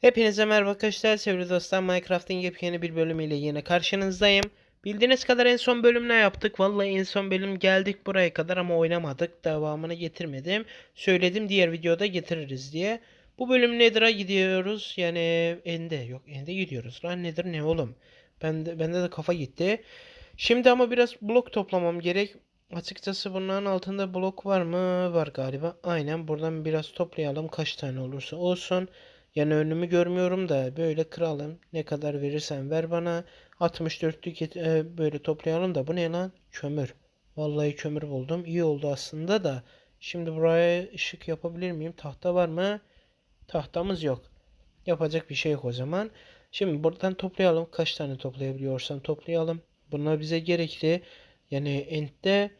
Hepinize merhaba arkadaşlar. Sevgili dostlar Minecraft'ın yepyeni bir bölümüyle yine karşınızdayım. Bildiğiniz kadar en son bölüm ne yaptık? Vallahi en son bölüm geldik buraya kadar ama oynamadık. Devamını getirmedim. Söyledim diğer videoda getiririz diye. Bu bölüm Nether'a gidiyoruz. Yani Ende yok Ende gidiyoruz. Lan Nether ne oğlum? Bende, bende de kafa gitti. Şimdi ama biraz blok toplamam gerek. Açıkçası bunların altında blok var mı? Var galiba. Aynen buradan biraz toplayalım. Kaç tane olursa olsun. Yani önümü görmüyorum da böyle kıralım. Ne kadar verirsen ver bana. 64'lük et- e, böyle toplayalım da bu ne lan? Kömür. Vallahi kömür buldum. İyi oldu aslında da. Şimdi buraya ışık yapabilir miyim? Tahta var mı? Tahtamız yok. Yapacak bir şey yok o zaman. Şimdi buradan toplayalım. Kaç tane toplayabiliyorsan toplayalım. Bunlar bize gerekli. Yani Ent'te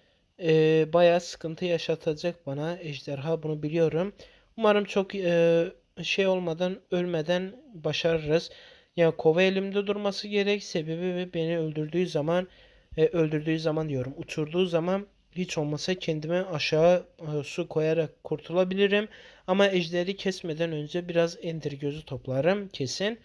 e, bayağı sıkıntı yaşatacak bana ejderha bunu biliyorum. Umarım çok e, şey olmadan ölmeden başarırız. Yani kova elimde durması gerek. Sebebi beni öldürdüğü zaman e, öldürdüğü zaman diyorum uçurduğu zaman hiç olmasa kendime aşağı e, su koyarak kurtulabilirim. Ama ejderi kesmeden önce biraz ender gözü toplarım kesin.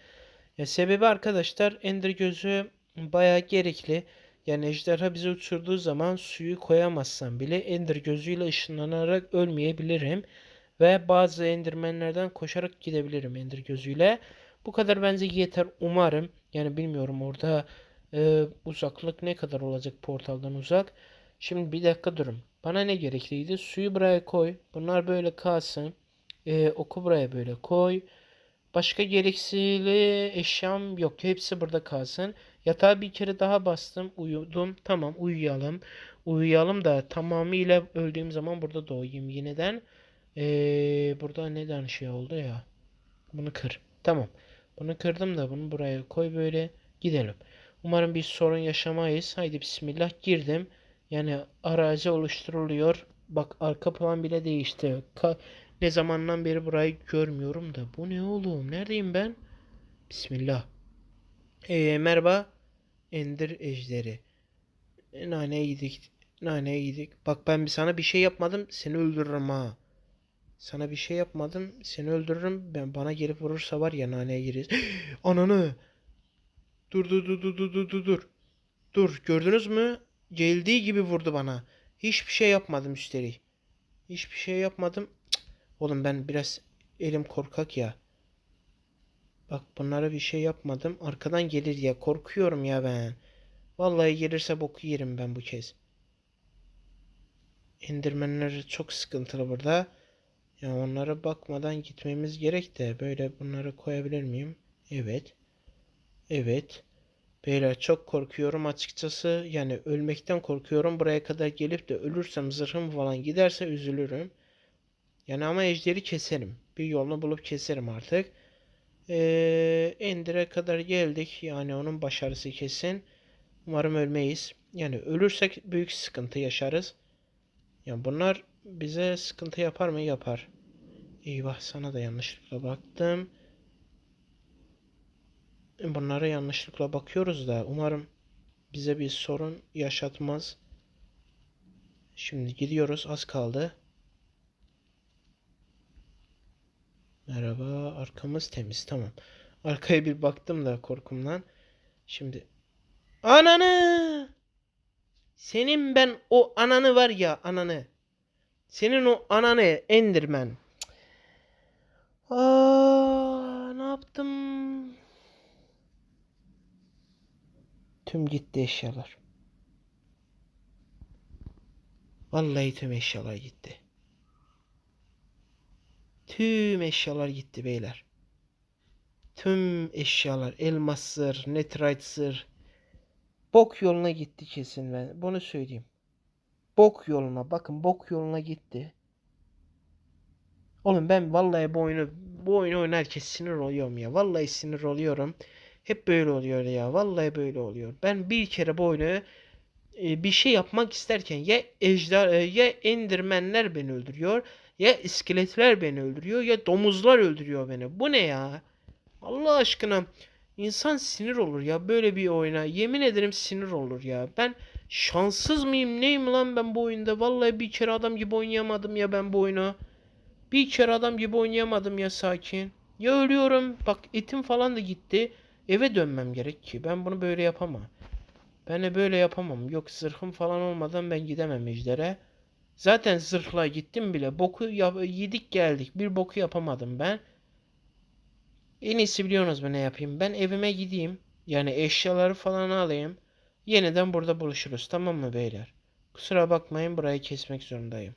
Ya sebebi arkadaşlar ender gözü bayağı gerekli. Yani ejderha bizi uçurduğu zaman suyu koyamazsam bile ender gözüyle ışınlanarak ölmeyebilirim. Ve bazı endirmenlerden koşarak gidebilirim ender gözüyle. Bu kadar bence yeter umarım. Yani bilmiyorum orada e, uzaklık ne kadar olacak portaldan uzak. Şimdi bir dakika durun. Bana ne gerekliydi? Suyu buraya koy. Bunlar böyle kalsın. E, oku buraya böyle koy. Başka gereksiz eşyam yok. Hepsi burada kalsın. Yatağa bir kere daha bastım. Uyudum. Tamam uyuyalım. Uyuyalım da tamamıyla öldüğüm zaman burada doğayım yeniden. Ee, burada neden şey oldu ya? Bunu kır. Tamam. Bunu kırdım da bunu buraya koy böyle. Gidelim. Umarım bir sorun yaşamayız. Haydi bismillah girdim. Yani arazi oluşturuluyor. Bak arka plan bile değişti. Ka- ne zamandan beri burayı görmüyorum da. Bu ne oğlum? Neredeyim ben? Bismillah. Ee, merhaba. Ender ejderi. Naneye gidik. Naneye gidik. Bak ben sana bir şey yapmadım. Seni öldürürüm ha. Sana bir şey yapmadım. Seni öldürürüm. Ben bana gelip vurursa var ya naneye gireriz. Ananı. Dur dur dur dur dur dur dur dur. Gördünüz mü? Geldiği gibi vurdu bana. Hiçbir şey yapmadım üstelik. Hiçbir şey yapmadım. Cık. Oğlum ben biraz elim korkak ya. Bak bunlara bir şey yapmadım. Arkadan gelir ya. Korkuyorum ya ben. Vallahi gelirse boku yerim ben bu kez. Endermenler çok sıkıntılı burada. Ya onlara bakmadan gitmemiz gerek de böyle bunları koyabilir miyim? Evet. Evet. Beyler çok korkuyorum açıkçası. Yani ölmekten korkuyorum. Buraya kadar gelip de ölürsem zırhım falan giderse üzülürüm. Yani ama ejderi keserim. Bir yolunu bulup keserim artık. Ee, Ender'e kadar geldik. Yani onun başarısı kesin. Umarım ölmeyiz. Yani ölürsek büyük sıkıntı yaşarız. Yani bunlar bize sıkıntı yapar mı? Yapar. Eyvah sana da yanlışlıkla baktım. Bunlara yanlışlıkla bakıyoruz da umarım bize bir sorun yaşatmaz. Şimdi gidiyoruz az kaldı. Merhaba arkamız temiz tamam. Arkaya bir baktım da korkumdan. Şimdi ananı senin ben o ananı var ya ananı. Senin o ananı Enderman. Aa, ne yaptım? Tüm gitti eşyalar. Vallahi tüm eşyalar gitti. Tüm eşyalar gitti beyler. Tüm eşyalar, elmassır, netherite'sır. Bok yoluna gitti kesin ben. Bunu söyleyeyim. Bok yoluna. Bakın bok yoluna gitti. Oğlum ben vallahi bu oyunu bu oyunu oynarken sinir oluyorum ya. Vallahi sinir oluyorum. Hep böyle oluyor ya. Vallahi böyle oluyor. Ben bir kere bu oyunu e, bir şey yapmak isterken ya ejder e, ya endermenler beni öldürüyor ya iskeletler beni öldürüyor ya domuzlar öldürüyor beni. Bu ne ya? Allah aşkına insan sinir olur ya böyle bir oyuna. Yemin ederim sinir olur ya. Ben şanssız mıyım neyim lan ben bu oyunda? Vallahi bir kere adam gibi oynayamadım ya ben bu oyunu. Bir kere adam gibi oynayamadım ya sakin. Ya ölüyorum. Bak etim falan da gitti. Eve dönmem gerek ki. Ben bunu böyle yapamam. Ben de böyle yapamam. Yok zırhım falan olmadan ben gidemem ejdere. Zaten zırhla gittim bile. Boku yedik geldik. Bir boku yapamadım ben. En iyisi biliyorsunuz mu ne yapayım? Ben evime gideyim. Yani eşyaları falan alayım. Yeniden burada buluşuruz. Tamam mı beyler? Kusura bakmayın burayı kesmek zorundayım.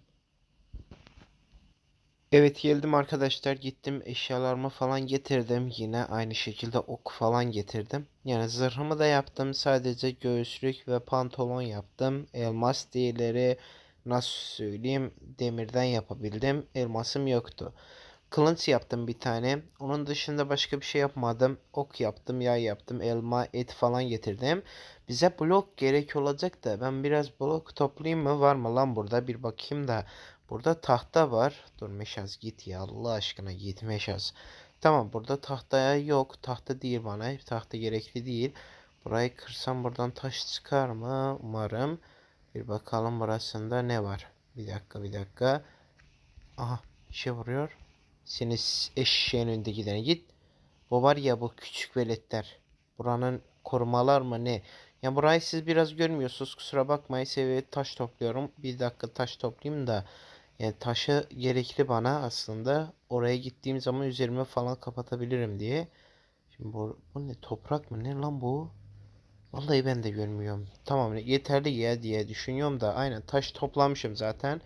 Evet geldim arkadaşlar. Gittim eşyalarımı falan getirdim. Yine aynı şekilde ok falan getirdim. Yani zırhımı da yaptım. Sadece göğüslük ve pantolon yaptım. Elmas diğerleri nasıl söyleyeyim? Demirden yapabildim. Elmasım yoktu. Kılıç yaptım bir tane. Onun dışında başka bir şey yapmadım. Ok yaptım yay yaptım elma et falan getirdim. Bize blok gerek olacak da ben biraz blok toplayayım mı? Var mı lan burada? Bir bakayım da Burada tahta var. Dur Meşaz git ya Allah aşkına git Meşaz. Tamam burada tahtaya yok. Tahta değil bana. Tahta gerekli değil. Burayı kırsam buradan taş çıkar mı? Umarım. Bir bakalım burasında ne var. Bir dakika bir dakika. Aha bir şey vuruyor. Seni s- eşeğin önünde gidene git. Bu var ya bu küçük veletler. Buranın korumalar mı ne? Ya burayı siz biraz görmüyorsunuz. Kusura bakmayın. Seviye taş topluyorum. Bir dakika taş toplayayım da. Yani taşı gerekli bana aslında. Oraya gittiğim zaman üzerime falan kapatabilirim diye. Şimdi bu, bu ne toprak mı ne lan bu? Vallahi ben de görmüyorum. Tamam yeterli ya diye düşünüyorum da aynen taş toplamışım zaten.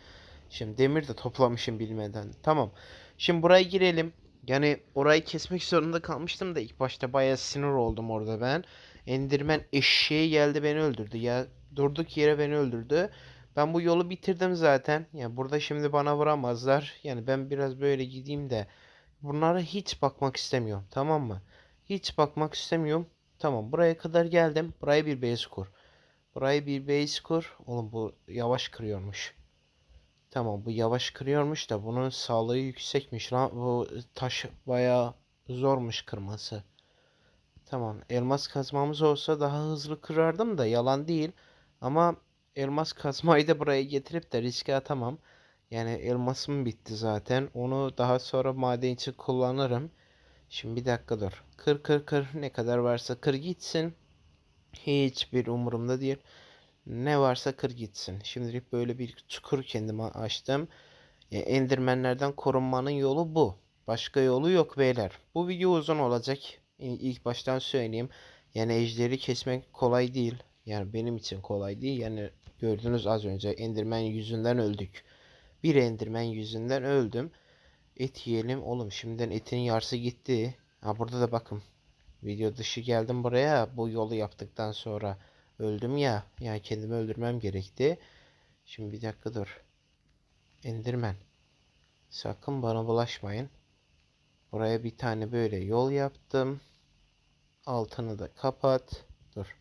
Şimdi demir de toplamışım bilmeden. Tamam. Şimdi buraya girelim. Yani orayı kesmek zorunda kalmıştım da ilk başta bayağı sinir oldum orada ben. Endirmen eşeği geldi beni öldürdü ya. Durduk yere beni öldürdü. Ben bu yolu bitirdim zaten. Yani burada şimdi bana vuramazlar. Yani ben biraz böyle gideyim de bunlara hiç bakmak istemiyorum. Tamam mı? Hiç bakmak istemiyorum. Tamam buraya kadar geldim. Buraya bir base kur. Burayı bir base kur. Oğlum bu yavaş kırıyormuş. Tamam bu yavaş kırıyormuş da bunun sağlığı yüksekmiş lan. Bu taş bayağı zormuş kırması. Tamam elmas kazmamız olsa daha hızlı kırardım da yalan değil. Ama elmas kazmayı da buraya getirip de riske atamam. Yani elmasım bitti zaten. Onu daha sonra maden için kullanırım. Şimdi bir dakika dur. Kır kır kır ne kadar varsa kır gitsin. Hiçbir umurumda değil. Ne varsa kır gitsin. Şimdilik böyle bir çukur kendime açtım. E, Endermenlerden korunmanın yolu bu. Başka yolu yok beyler. Bu video uzun olacak. İlk baştan söyleyeyim. Yani ejderi kesmek kolay değil. Yani benim için kolay değil. Yani gördünüz az önce Enderman yüzünden öldük. Bir Enderman yüzünden öldüm. Et yiyelim. Oğlum şimdiden etin yarısı gitti. Ha burada da bakın. Video dışı geldim buraya. Bu yolu yaptıktan sonra öldüm ya. Yani kendimi öldürmem gerekti. Şimdi bir dakika dur. Enderman. Sakın bana bulaşmayın. Buraya bir tane böyle yol yaptım. Altını da kapat. Dur.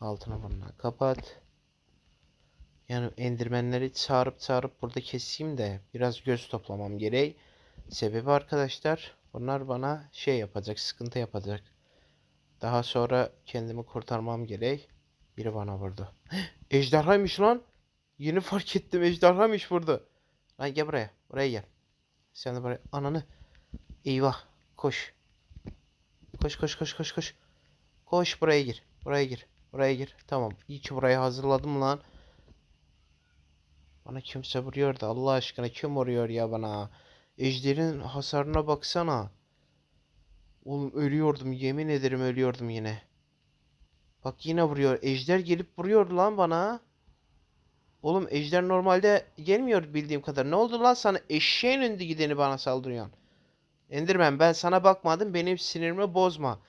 Altını bununla kapat. Yani endirmenleri çağırıp çağırıp burada keseyim de biraz göz toplamam gerek. Sebebi arkadaşlar bunlar bana şey yapacak, sıkıntı yapacak. Daha sonra kendimi kurtarmam gerek. Biri bana vurdu. Ejderhaymış lan. Yeni fark ettim ejderhaymış burada. Lan gel buraya. Buraya gel. Sen de buraya. Ananı. Eyvah. Koş. Koş koş koş koş koş. Koş buraya gir. Buraya gir. Buraya gir. Tamam. İyi ki burayı hazırladım lan. Bana kimse vuruyor da Allah aşkına kim vuruyor ya bana? Ejder'in hasarına baksana. Oğlum ölüyordum yemin ederim ölüyordum yine. Bak yine vuruyor. Ejder gelip vuruyor lan bana. Oğlum ejder normalde gelmiyor bildiğim kadar. Ne oldu lan sana? Eşeğin önünde gideni bana saldırıyorsun. Enderman ben sana bakmadım. Benim sinirimi bozma.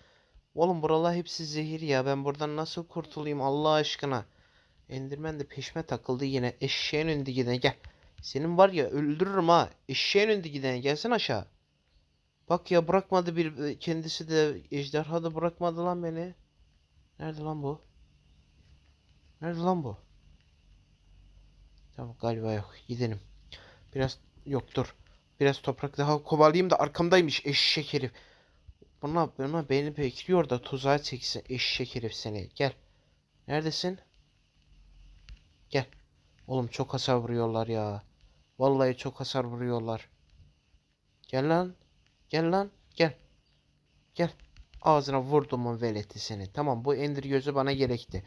Oğlum buralar hepsi zehir ya. Ben buradan nasıl kurtulayım Allah aşkına. Enderman de peşime takıldı yine. Eşeğin önünde gidene gel. Senin var ya öldürürüm ha. Eşeğin önünde gidene gelsin aşağı. Bak ya bırakmadı bir kendisi de ejderha da bırakmadı lan beni. Nerede lan bu? Nerede lan bu? Tamam galiba yok. Gidelim. Biraz yok dur. Biraz toprak daha kovalayayım da arkamdaymış eşek herif. Buna, buna beni bekliyor da tuzağa çeksin eşek herif seni. Gel. Neredesin? Oğlum çok hasar vuruyorlar ya. Vallahi çok hasar vuruyorlar. Gel lan. Gel lan. Gel. Gel. Ağzına vurdumun veleti seni. Tamam bu endir gözü bana gerekti.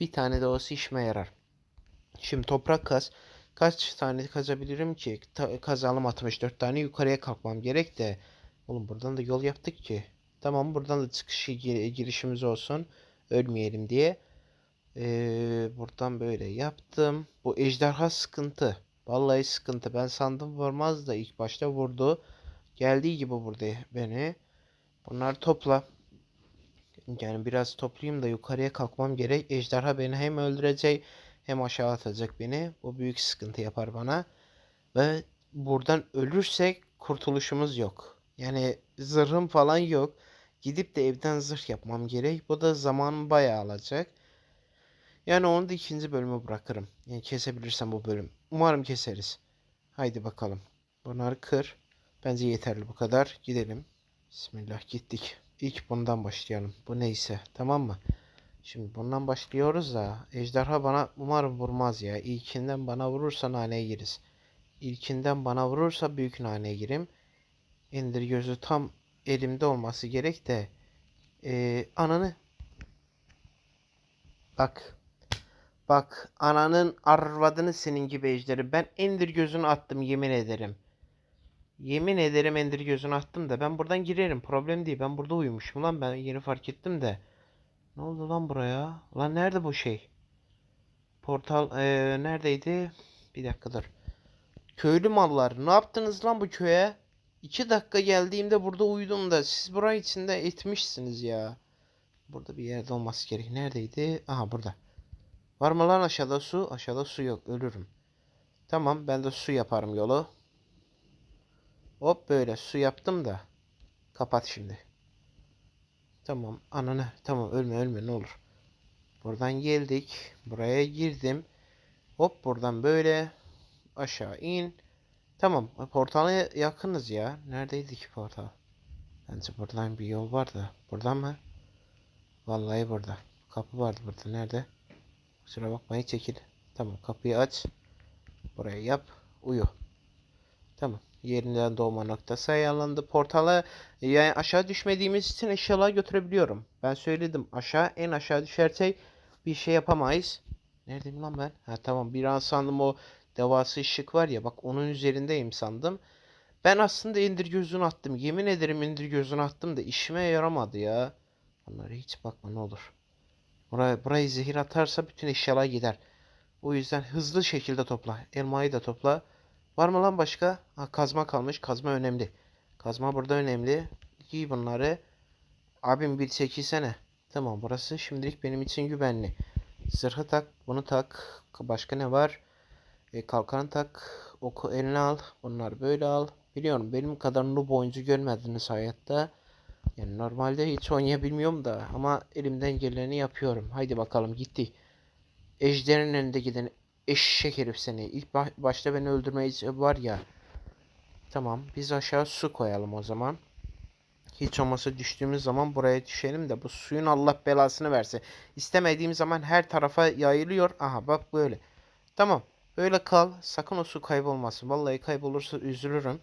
Bir tane de olsa işime yarar. Şimdi toprak kaz. Kaç tane kazabilirim ki? Ta- kazalım 64 tane yukarıya kalkmam gerek de. Oğlum buradan da yol yaptık ki. Tamam buradan da çıkış gir- girişimiz olsun. Ölmeyelim diye. Ee, buradan böyle yaptım. Bu ejderha sıkıntı. Vallahi sıkıntı. Ben sandım vurmaz da ilk başta vurdu. Geldiği gibi vurdu beni. Bunları topla. Yani biraz toplayayım da yukarıya kalkmam gerek. Ejderha beni hem öldürecek hem aşağı atacak beni. Bu büyük sıkıntı yapar bana. Ve buradan ölürsek kurtuluşumuz yok. Yani zırhım falan yok. Gidip de evden zırh yapmam gerek. Bu da zamanımı bayağı alacak. Yani onu da ikinci bölümü bırakırım. Yani kesebilirsem bu bölüm. Umarım keseriz. Haydi bakalım. Bunları kır. Bence yeterli bu kadar. Gidelim. Bismillah gittik. İlk bundan başlayalım. Bu neyse. Tamam mı? Şimdi bundan başlıyoruz da ejderha bana umarım vurmaz ya. İlkinden bana vurursa naneye gireriz. İlkinden bana vurursa büyük naneye girim. Endir gözü tam elimde olması gerek de ee, ananı bak bak ananın arvadını senin gibi ejderi ben endir gözünü attım yemin ederim. Yemin ederim endir gözünü attım da ben buradan girerim problem değil ben burada uyumuşum lan ben yeni fark ettim de. Ne oldu lan buraya? Lan nerede bu şey? Portal eee, neredeydi? Bir dakika dur. Köylü mallar ne yaptınız lan bu köye? İki dakika geldiğimde burada uyudum da siz burayı içinde etmişsiniz ya. Burada bir yerde olması gerek. Neredeydi? Aha burada. Var mı lan aşağıda su? Aşağıda su yok. Ölürüm. Tamam ben de su yaparım yolu. Hop böyle su yaptım da. Kapat şimdi. Tamam ananı. Tamam ölme ölme ne olur. Buradan geldik. Buraya girdim. Hop buradan böyle aşağı in. Tamam portala yakınız ya. Neredeydi ki portal? Bence buradan bir yol var da. Buradan mı? Vallahi burada. Kapı vardı burada. Nerede? Kusura bakmayın çekil. Tamam kapıyı aç. Buraya yap. Uyu. Tamam. Yerinden doğma noktası ayarlandı. Portala yani aşağı düşmediğimiz için eşyalar götürebiliyorum. Ben söyledim. Aşağı en aşağı düşersek bir şey yapamayız. Neredeyim lan ben? Ha tamam bir an sandım o devasa ışık var ya bak onun üzerindeyim sandım. Ben aslında indir gözünü attım. Yemin ederim indir gözünü attım da işime yaramadı ya. Onlara hiç bakma ne olur. Buraya, burayı zehir atarsa bütün eşyalar gider. O yüzden hızlı şekilde topla. Elmayı da topla. Var mı lan başka? Ha, kazma kalmış. Kazma önemli. Kazma burada önemli. Giy bunları. Abim bir çekilsene. Tamam burası şimdilik benim için güvenli. Zırhı tak. Bunu tak. Başka ne var? E, kalkanı tak. Oku eline al. Bunlar böyle al. Biliyorum benim kadar noob oyuncu görmediniz hayatta. Yani normalde hiç oynayabilmiyorum da ama elimden geleni yapıyorum. Haydi bakalım gitti. Ejderin önünde giden eşek herif seni. İlk ba- başta beni öldürmeyi var ya. Tamam biz aşağı su koyalım o zaman. Hiç olmazsa düştüğümüz zaman buraya düşelim de bu suyun Allah belasını versin. İstemediğim zaman her tarafa yayılıyor. Aha bak böyle. Tamam. Böyle kal. Sakın o su kaybolmasın. Vallahi kaybolursa üzülürüm.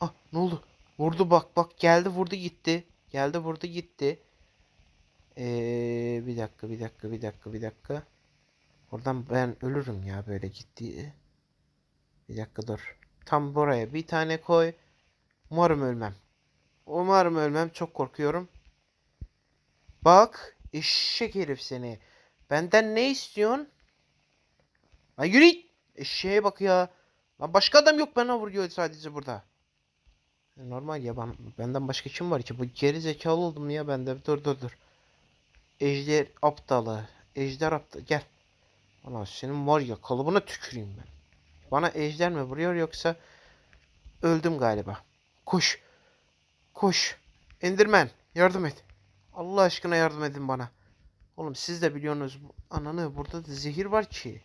Ah ne oldu? Vurdu bak bak geldi vurdu gitti. Geldi vurdu gitti. Ee, bir dakika bir dakika bir dakika bir dakika. Oradan ben ölürüm ya böyle gitti. Bir dakika dur. Tam buraya bir tane koy. Umarım ölmem. Umarım ölmem. Çok korkuyorum. Bak. Eşek herif seni. Benden ne istiyorsun? Lan yürü. Eşeğe bak ya. Lan başka adam yok bana vuruyor sadece burada. Normal ya ben, benden başka kim var ki? Bu geri zekalı oldum ya ben de. Dur dur dur. Ejder aptalı. Ejder aptal. Gel. Ulan senin var ya kalıbına tüküreyim ben. Bana ejder mi vuruyor yoksa öldüm galiba. Koş. Koş. Enderman yardım et. Allah aşkına yardım edin bana. Oğlum siz de biliyorsunuz ananı burada da zehir var ki.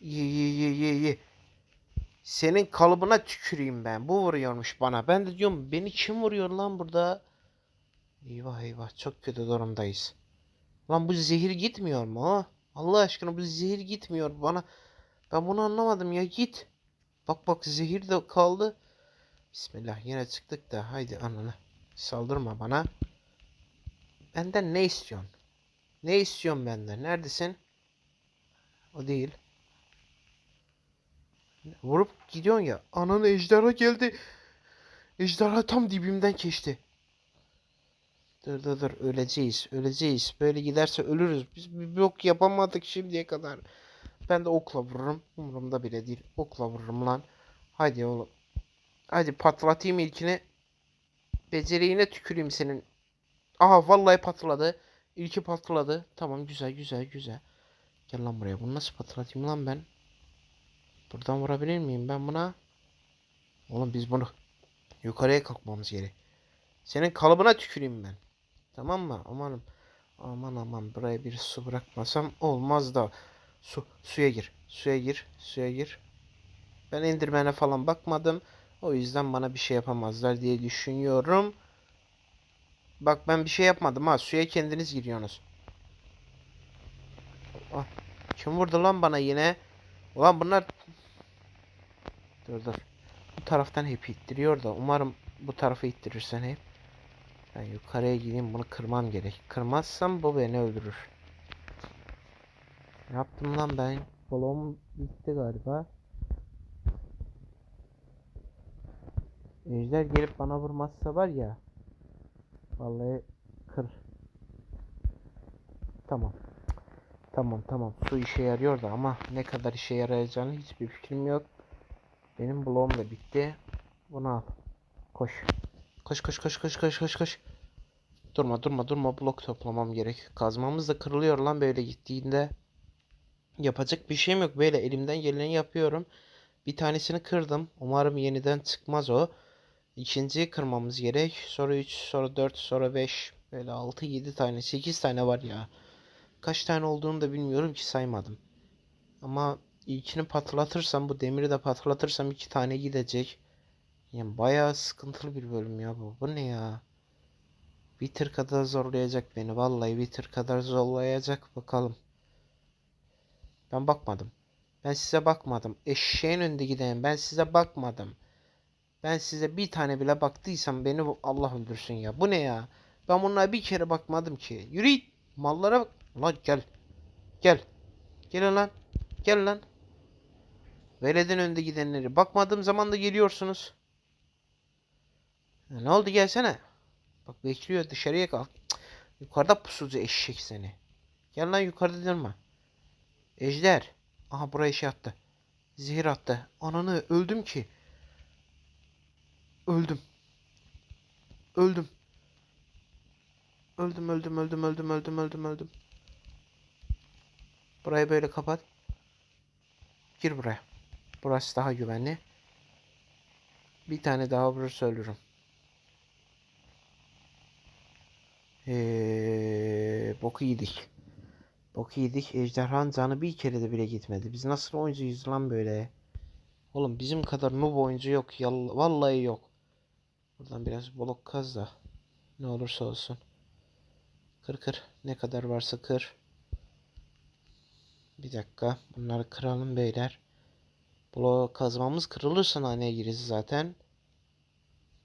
Ye ye ye ye ye. Senin kalıbına tüküreyim ben. Bu vuruyormuş bana. Ben de diyorum beni kim vuruyor lan burada? Eyvah eyvah çok kötü durumdayız. Lan bu zehir gitmiyor mu? Allah aşkına bu zehir gitmiyor bana. Ben bunu anlamadım ya git. Bak bak zehir de kaldı. Bismillah yine çıktık da haydi ananı. Saldırma bana. Benden ne istiyorsun? Ne istiyorsun benden? Neredesin? O değil. Vurup gidiyorsun ya. Ananı ejderha geldi. Ejderha tam dibimden geçti. Dur dur dur öleceğiz öleceğiz. Böyle giderse ölürüz. Biz bir bok yapamadık şimdiye kadar. Ben de okla vururum. Umurumda bile değil. Okla vururum lan. Hadi oğlum. Hadi patlatayım ilkini. Beceriğine tüküreyim senin. Aha vallahi patladı. İlki patladı. Tamam güzel güzel güzel. Gel lan buraya. Bunu nasıl patlatayım lan ben? Buradan vurabilir miyim ben buna? Oğlum biz bunu yukarıya kalkmamız gerek. Senin kalıbına tüküreyim ben. Tamam mı? Amanım. Aman aman buraya bir su bırakmasam olmaz da. Su suya gir. Suya gir. Suya gir. Ben indirmene falan bakmadım. O yüzden bana bir şey yapamazlar diye düşünüyorum. Bak ben bir şey yapmadım ha. Suya kendiniz giriyorsunuz. Ah, kim vurdu lan bana yine? Ulan bunlar... Dur dur. Bu taraftan hep ittiriyor da. Umarım bu tarafı ittirirsen hep. Ben yukarıya gideyim bunu kırmam gerek. Kırmazsam bu beni öldürür. Ne yaptım lan ben? Kolum bitti galiba. Ejder gelip bana vurmazsa var ya. Vallahi kır. Tamam. Tamam tamam. Su işe yarıyor da ama ne kadar işe yarayacağını hiçbir fikrim yok. Benim bloğum da bitti. Bunu al. Koş. Koş koş koş koş koş koş koş. Durma durma durma blok toplamam gerek. Kazmamız da kırılıyor lan böyle gittiğinde. Yapacak bir şeyim yok. Böyle elimden geleni yapıyorum. Bir tanesini kırdım. Umarım yeniden çıkmaz o. İkinciyi kırmamız gerek. Sonra 3, sonra 4, sonra 5. Böyle 6, 7 tane, 8 tane var ya. Kaç tane olduğunu da bilmiyorum ki saymadım. Ama ilkini patlatırsam bu demiri de patlatırsam iki tane gidecek. Yani bayağı sıkıntılı bir bölüm ya bu. Bu ne ya? Bir kadar zorlayacak beni. Vallahi bir tır kadar zorlayacak. Bakalım. Ben bakmadım. Ben size bakmadım. Eşeğin önünde gideyim. Ben size bakmadım. Ben size bir tane bile baktıysam beni Allah öldürsün ya. Bu ne ya? Ben bunlara bir kere bakmadım ki. Yürü. Mallara bak. Lan gel. Gel. Gel lan. Gel lan. Veledin önde gidenleri. Bakmadığım zaman da geliyorsunuz. Ne oldu gelsene. Bak bekliyor dışarıya kalk. Yukarıda pusucu eşek seni. Gel lan yukarıda durma. Ejder. Aha buraya şey attı. Zehir attı. Ananı öldüm ki. Öldüm. Öldüm. Öldüm öldüm öldüm öldüm öldüm öldüm öldüm. Burayı böyle kapat. Gir buraya. Burası daha güvenli. Bir tane daha vurursa ölürüm. Ee, boku yedik. Boku yedik. Ejderhanın canı bir kere de bile gitmedi. Biz nasıl oyuncuyuz lan böyle? Oğlum bizim kadar noob oyuncu yok. Yall vallahi yok. Buradan biraz blok kaz da. Ne olursa olsun. Kır kır. Ne kadar varsa kır. Bir dakika. Bunları kıralım beyler. Blok kazmamız kırılırsa naneye gireriz zaten.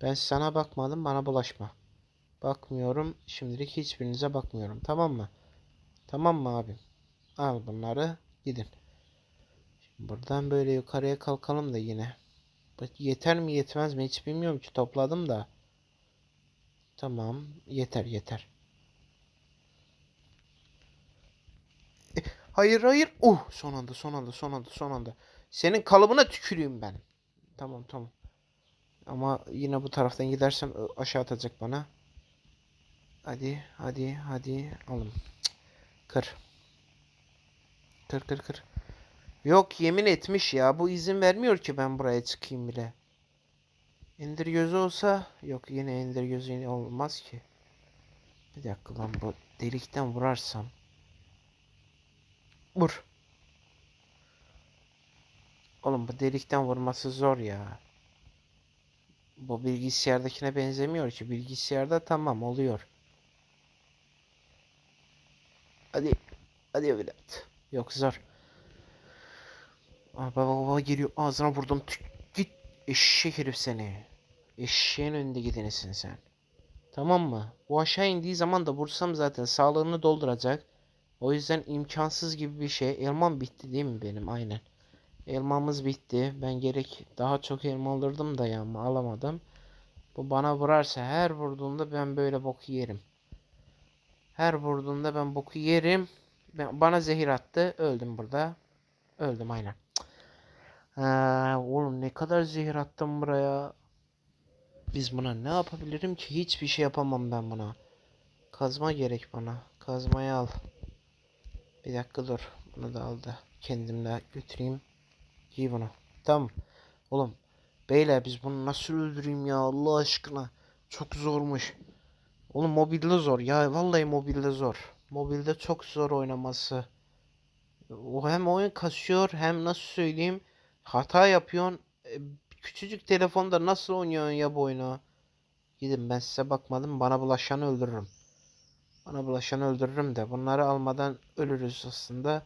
Ben sana bakmadım. Bana bulaşma. Bakmıyorum. Şimdilik hiçbirinize bakmıyorum. Tamam mı? Tamam mı abim? Al bunları. Gidin. Şimdi buradan böyle yukarıya kalkalım da yine. Yeter mi yetmez mi hiç bilmiyorum ki topladım da. Tamam yeter yeter. E, hayır hayır. Oh son anda son anda son anda son anda. Senin kalıbına tüküreyim ben. Tamam tamam. Ama yine bu taraftan gidersem aşağı atacak bana. Hadi hadi hadi alın. Kır. Kır kır kır. Yok yemin etmiş ya. Bu izin vermiyor ki ben buraya çıkayım bile. İndir gözü olsa yok yine indir gözü yine olmaz ki. Bir dakika lan bu delikten vurarsam. Vur. Oğlum bu delikten vurması zor ya. Bu bilgisayardakine benzemiyor ki. Bilgisayarda tamam oluyor. Hadi. Hadi evlat. Yok zor. Aa, baba baba geliyor. Ağzına vurdum. Tük, git. Eşek herif seni. Eşeğin önünde gidenesin sen. Tamam mı? Bu aşağı indiği zaman da vursam zaten sağlığını dolduracak. O yüzden imkansız gibi bir şey. Elmam bitti değil mi benim? Aynen. Elmamız bitti. Ben gerek daha çok elma alırdım da ya ama alamadım. Bu bana vurarsa her vurduğunda ben böyle boku yerim. Her vurduğunda ben boku yerim. Ben, bana zehir attı. Öldüm burada. Öldüm aynen. Ha, oğlum ne kadar zehir attım buraya. Biz buna ne yapabilirim ki? Hiçbir şey yapamam ben buna. Kazma gerek bana. Kazmayı al. Bir dakika dur. Bunu da al da kendim de götüreyim. Giy bunu. Tamam. Oğlum. Beyler biz bunu nasıl öldüreyim ya Allah aşkına. Çok zormuş. Oğlum mobilde zor ya. Vallahi mobilde zor. Mobilde çok zor oynaması. O hem oyun kasıyor hem nasıl söyleyeyim hata yapıyorsun. E, Küçücük telefonda nasıl oynuyorsun ya bu oyunu? Gidin ben size bakmadım bana bulaşanı öldürürüm. Bana bulaşanı öldürürüm de bunları almadan ölürüz aslında.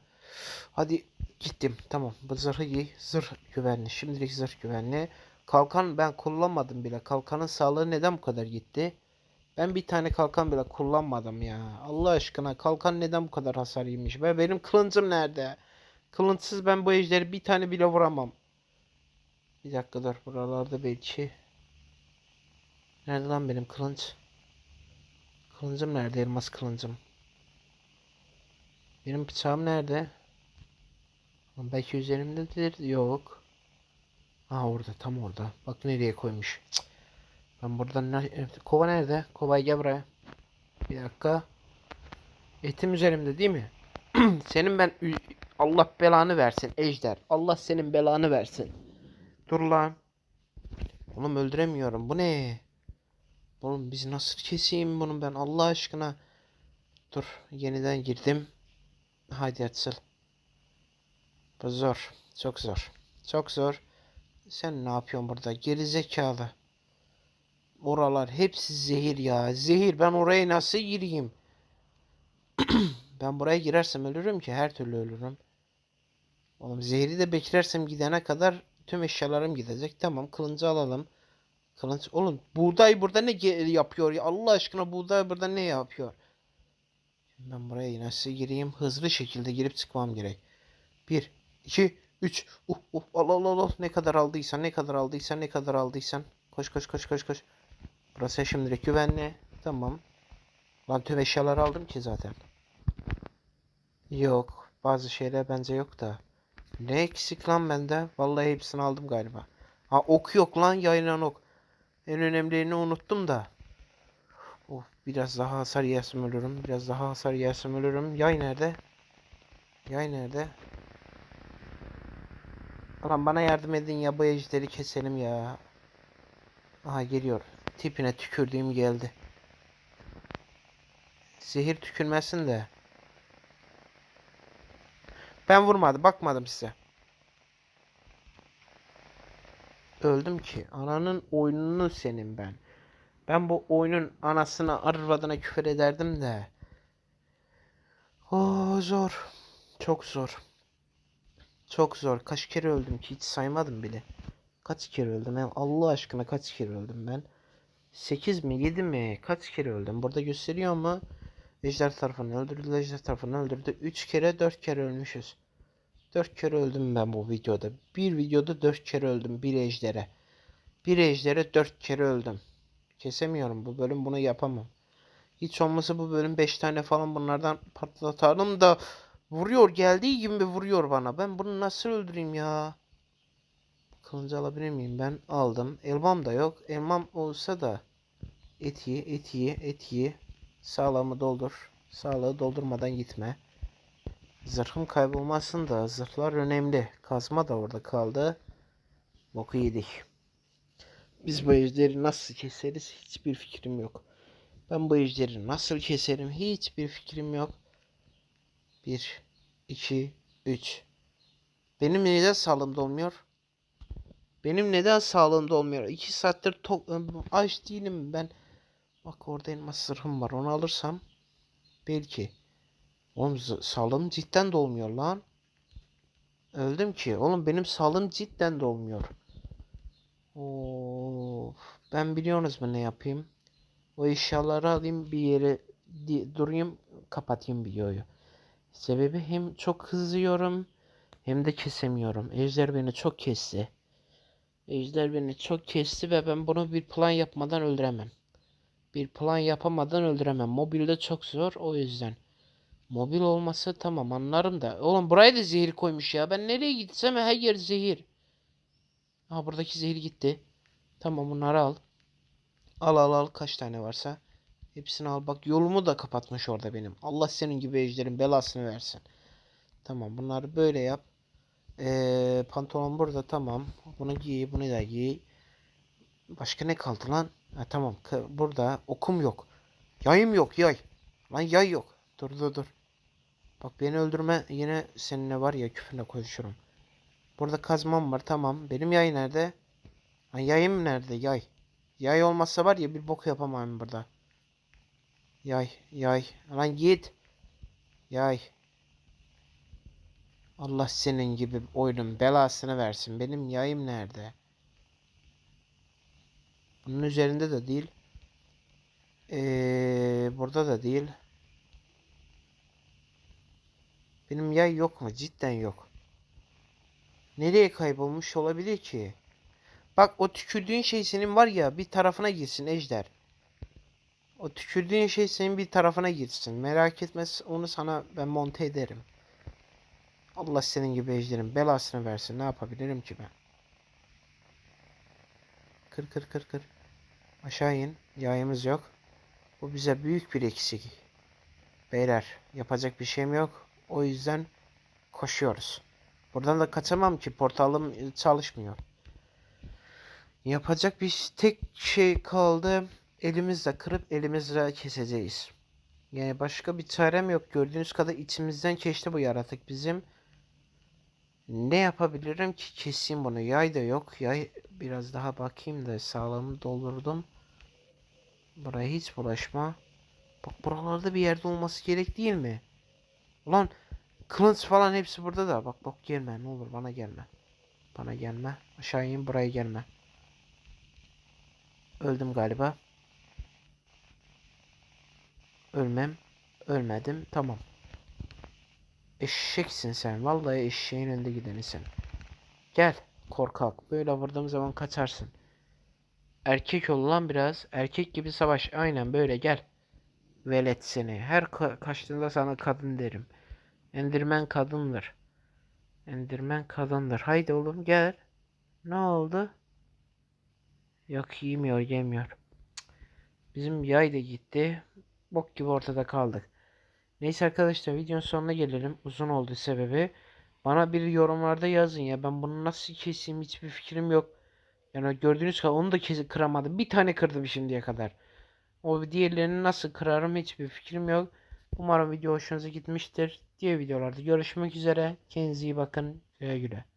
Hadi gittim tamam bu zırhı giy zırh güvenli şimdilik zırh güvenli. Kalkan ben kullanmadım bile kalkanın sağlığı neden bu kadar gitti? Ben bir tane kalkan bile kullanmadım ya. Allah aşkına kalkan neden bu kadar hasar yemiş? Ve benim kılıncım nerede? Kılınçsız ben bu ejderi bir tane bile vuramam. Bir dakika dur buralarda belki. Nerede lan benim kılınç? Kılıncım nerede elmas kılıncım? Benim bıçağım nerede? Belki üzerimdedir. Yok. Ha orada tam orada. Bak nereye koymuş. Cık. Ben buradan ne... evet, Kova nerede? Kova gel buraya. Bir dakika. Etim üzerimde değil mi? Senin ben Allah belanı versin ejder. Allah senin belanı versin. Dur lan. Oğlum öldüremiyorum. Bu ne? Oğlum biz nasıl keseyim bunu ben Allah aşkına. Dur yeniden girdim. Haydi açıl. Bu zor. Çok zor. Çok zor. Sen ne yapıyorsun burada? Geri zekalı. Oralar hepsi zehir ya. Zehir. Ben oraya nasıl gireyim? ben buraya girersem ölürüm ki. Her türlü ölürüm. Oğlum zehri de beklersem gidene kadar tüm eşyalarım gidecek. Tamam kılıncı alalım. Kılınç. Oğlum buğday burada ne yapıyor ya? Allah aşkına buğday burada ne yapıyor? Ben buraya nasıl gireyim? Hızlı şekilde girip çıkmam gerek. 1, 2, 3. Uh, uh, al al al al. Ne kadar aldıysan, ne kadar aldıysan, ne kadar aldıysan. Koş koş koş koş koş. Burası şimdilik güvenli. Tamam. Lan tüm eşyaları aldım ki zaten. Yok. Bazı şeyler bence yok da. Ne eksik lan bende? Vallahi hepsini aldım galiba. Ha ok yok lan yayılan ok. En önemlilerini unuttum da. Of biraz daha hasar yersem ölürüm. Biraz daha hasar yersem ölürüm. Yay nerede? Yay nerede? Ulan bana yardım edin ya bu ejderi keselim ya. Aha geliyor. Tipine tükürdüğüm geldi. Zehir tükürmesin de. Ben vurmadım. Bakmadım size. Öldüm ki. Ananın oyununu senin ben. Ben bu oyunun anasına arvadına küfür ederdim de. Oo zor. Çok zor. Çok zor. Kaç kere öldüm ki hiç saymadım bile. Kaç kere öldüm ya? Allah aşkına kaç kere öldüm ben? 8 mi 7 mi? Kaç kere öldüm? Burada gösteriyor mu? Ejder tarafını öldürdü, Ejder tarafını öldürdü. 3 kere 4 kere ölmüşüz. 4 kere öldüm ben bu videoda. Bir videoda 4 kere öldüm bir ejdere. Bir ejdere 4 kere öldüm. Kesemiyorum bu bölüm bunu yapamam. Hiç olmasa bu bölüm 5 tane falan bunlardan patlatarım da vuruyor geldiği gibi vuruyor bana. Ben bunu nasıl öldüreyim ya? Kılıncı alabilir miyim? Ben aldım. Elmam da yok. Elmam olsa da et ye, et ye, et ye. Sağlığımı doldur. Sağlığı doldurmadan gitme. Zırhım kaybolmasın da zırhlar önemli. Kazma da orada kaldı. Boku yedik. Biz bu ejderi nasıl keseriz hiçbir fikrim yok. Ben bu ejderi nasıl keserim hiçbir fikrim yok. 1, 2, 3. Benim neden sağlığımda olmuyor? Benim neden sağlığımda olmuyor? 2 saattir tok aç değilim ben. Bak orada elmas zırhım var. Onu alırsam belki. Oğlum sağlığım cidden dolmuyor lan. Öldüm ki. Oğlum benim sağlığım cidden dolmuyor. Of. Ben biliyorsunuz mu ne yapayım? O eşyaları alayım bir yere durayım kapatayım videoyu. Sebebi hem çok hızlıyorum hem de kesemiyorum. Ejder beni çok kesti. Ejder beni çok kesti ve ben bunu bir plan yapmadan öldüremem. Bir plan yapamadan öldüremem. Mobilde çok zor o yüzden. Mobil olması tamam anlarım da. Oğlum buraya da zehir koymuş ya. Ben nereye gitsem her yer zehir. Ha buradaki zehir gitti. Tamam bunları al. Al al al kaç tane varsa. Hepsini al. Bak yolumu da kapatmış orada benim. Allah senin gibi ejderin belasını versin. Tamam bunları böyle yap. Ee, pantolon burada tamam. Bunu giy bunu da giy. Başka ne kaldı lan? Ha, tamam burada okum yok. Yayım yok yay. Lan yay yok. Dur dur dur. Bak beni öldürme yine seninle var ya küfürle konuşurum. Burada kazmam var tamam. Benim yay nerede? Lan yayım nerede yay? Yay olmazsa var ya bir bok yapamam burada. Yay yay. Lan git. Yay. Allah senin gibi oyunun belasını versin. Benim yayım nerede? Bunun üzerinde de değil. Ee, burada da değil. Benim yay yok mu? Cidden yok. Nereye kaybolmuş olabilir ki? Bak o tükürdüğün şey senin var ya bir tarafına girsin Ejder. O tükürdüğün şey senin bir tarafına girsin. Merak etme onu sana ben monte ederim. Allah senin gibi Ejder'in belasını versin. Ne yapabilirim ki ben? Kır kır kır kır. Aşağı in. Yayımız yok. Bu bize büyük bir eksik. Beyler yapacak bir şeyim yok. O yüzden koşuyoruz. Buradan da kaçamam ki portalım çalışmıyor. Yapacak bir tek şey kaldı. Elimizle kırıp elimizle keseceğiz. Yani başka bir çarem yok. Gördüğünüz kadar içimizden geçti bu yaratık bizim. Ne yapabilirim ki keseyim bunu. Yay da yok. Yay biraz daha bakayım da sağlığımı doldurdum. Buraya hiç bulaşma. Bak buralarda bir yerde olması gerek değil mi? Ulan kılıç falan hepsi burada da. Bak bak gelme ne olur bana gelme. Bana gelme. Aşağı in buraya gelme. Öldüm galiba. Ölmem. Ölmedim. Tamam. Eşeksin sen. Vallahi eşeğin önünde gidenisin. Gel. Korkak. Böyle vurduğum zaman kaçarsın. Erkek ol lan biraz. Erkek gibi savaş. Aynen böyle gel. Velet seni. Her ka- kaçtığında sana kadın derim. Endirmen kadındır. Endirmen kadındır. Haydi oğlum gel. Ne oldu? Yok yemiyor yemiyor. Bizim yay da gitti. Bok gibi ortada kaldık. Neyse arkadaşlar videonun sonuna gelelim. Uzun oldu sebebi. Bana bir yorumlarda yazın ya. Ben bunu nasıl keseyim hiçbir fikrim yok. Yani gördüğünüz kadar onu da kesi kıramadım. Bir tane kırdım şimdiye kadar. O diğerlerini nasıl kırarım hiçbir fikrim yok. Umarım video hoşunuza gitmiştir. Diğer videolarda görüşmek üzere. Kendinize iyi bakın. Güle güle.